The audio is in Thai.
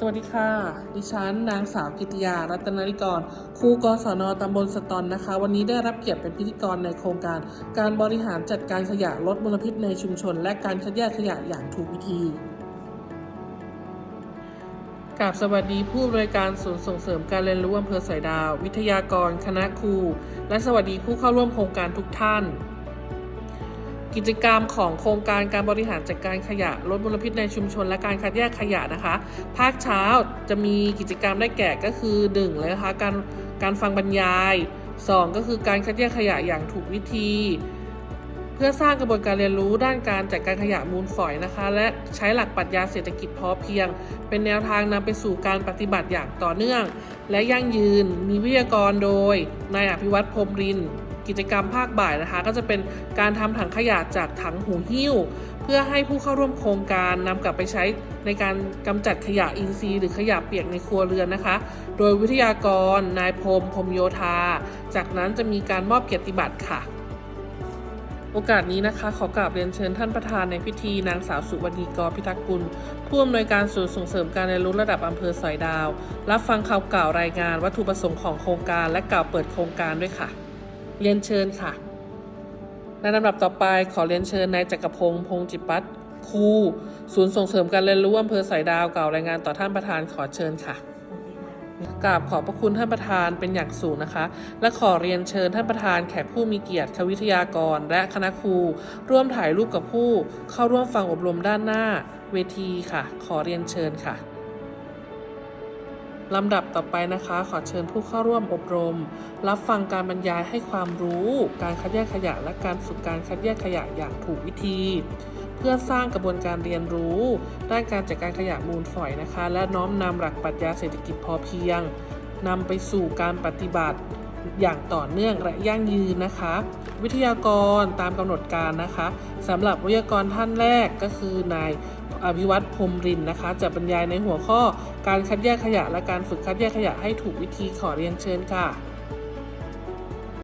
สวัสดีค่ะ ดิฉันนางสาวกิติยา รัตนริกรครูกศนตำบลสตอนนะคะ วันนี้ได้รับเกียรติเป็นพิธีกรในโครงการ การบริหารจัดการขยะลดมลพิษในชุมชน และการคัดแยกขยะอย่างถูกวิธีกราบสวัสดีผู้บริการศูนย์ส่งเสริมการเรียนรู้อำเภอสอยดาว วิทยากร คณะครู และสวัสดีผู้เข้าร่วมโครงการทุกท่าน กิจกรรมของโครงการการบริหารจัดการขยะลดมลพิษในชุมชน และการคัดแยกขยะนะคะ ภาคเช้าจะมีกิจกรรมได้แก่ก็คือ1เลยนะคะการการฟังบรรยาย 2 ก็คือการคัดแยกขยะอย่างถูกวิธี เพื่อสร้างกระบวนการเรียนรู้ด้านการจัดการขยะมูลฝอยนะคะ และใช้หลักปรัชญาเศรษฐกิจพอเพียง เป็นแนวทางนำไปสู่การปฏิบัติอย่างต่อเนื่อง และยั่งยืนมีวิทยากรโดยนายอภิวัตรพรมรินทร์ กิจกรรมภาคบ่ายนะคะ ก็จะเป็นการทำถังขยะจากถังหูหิ้ว เพื่อให้ผู้เข้าร่วมโครงการนำกลับไปใช้ในการกำจัดขยะอินทรีย์หรือขยะเปียกในครัวเรือนนะคะ โดยวิทยากรนายพรมพรมโยธา จากนั้นจะมีการมอบเกียรติบัตรค่ะโอกาสนี้นะคะขอกราบเรียนเชิญท่านประธานในพิธีนางสาวสุวรรณีกรพิทักษ์กุลผู้อำนวยการศูนย์ส่งเสริมการเรียนรู้ระดับอำเภอสอยดาว รับฟังข่าวกล่าวรายงานวัตถุประสงค์ของโครงการและกล่าวเปิดโครงการด้วยค่ะ เรียนเชิญค่ะ ในลำดับต่อไปขอเรียนเชิญนายจักรพงศ์พงศ์จิปัตครูศูนย์ส่งเสริมการเรียนรู้อำเภอสอยดาวกล่าวรายงานต่อท่านประธานขอเชิญค่ะกราบขอบพระคุณท่านประธานเป็นอย่างสูงนะคะ และขอเรียนเชิญท่านประธานแขกผู้มีเกียรติควิทยากร และคณะครู ร่วมถ่ายรูปกับผู้ เข้าร่วมฟังอบรมด้านหน้าเวทีค่ะ ขอเรียนเชิญค่ะ ลำดับต่อไปนะคะ ขอเชิญผู้เข้าร่วมอบรม รับฟังการบรรยายให้ความรู้ การคัดแยกขยะและการฝึกการคัดแยกขยะอย่างถูกวิธี เพื่อสร้างกระบวนการเรียนรู้ ด้านการจัดการขยะมูลฝอยนะคะ และน้อมนำหลักปรัชญาเศรษฐกิจพอเพียงนำไปสู่การปฏิบัติอย่างต่อเนื่องและยั่งยืนนะคะ วิทยากรตามกำหนดการนะคะสำหรับวิทยากรท่านแรกก็คือนายอภิวัตรพรมรินนะคะ จะบรรยายในหัวข้อการคัดแยกขยะและการฝึกคัดแยกขยะให้ถูกวิธีขอเรียนเชิญค่ะ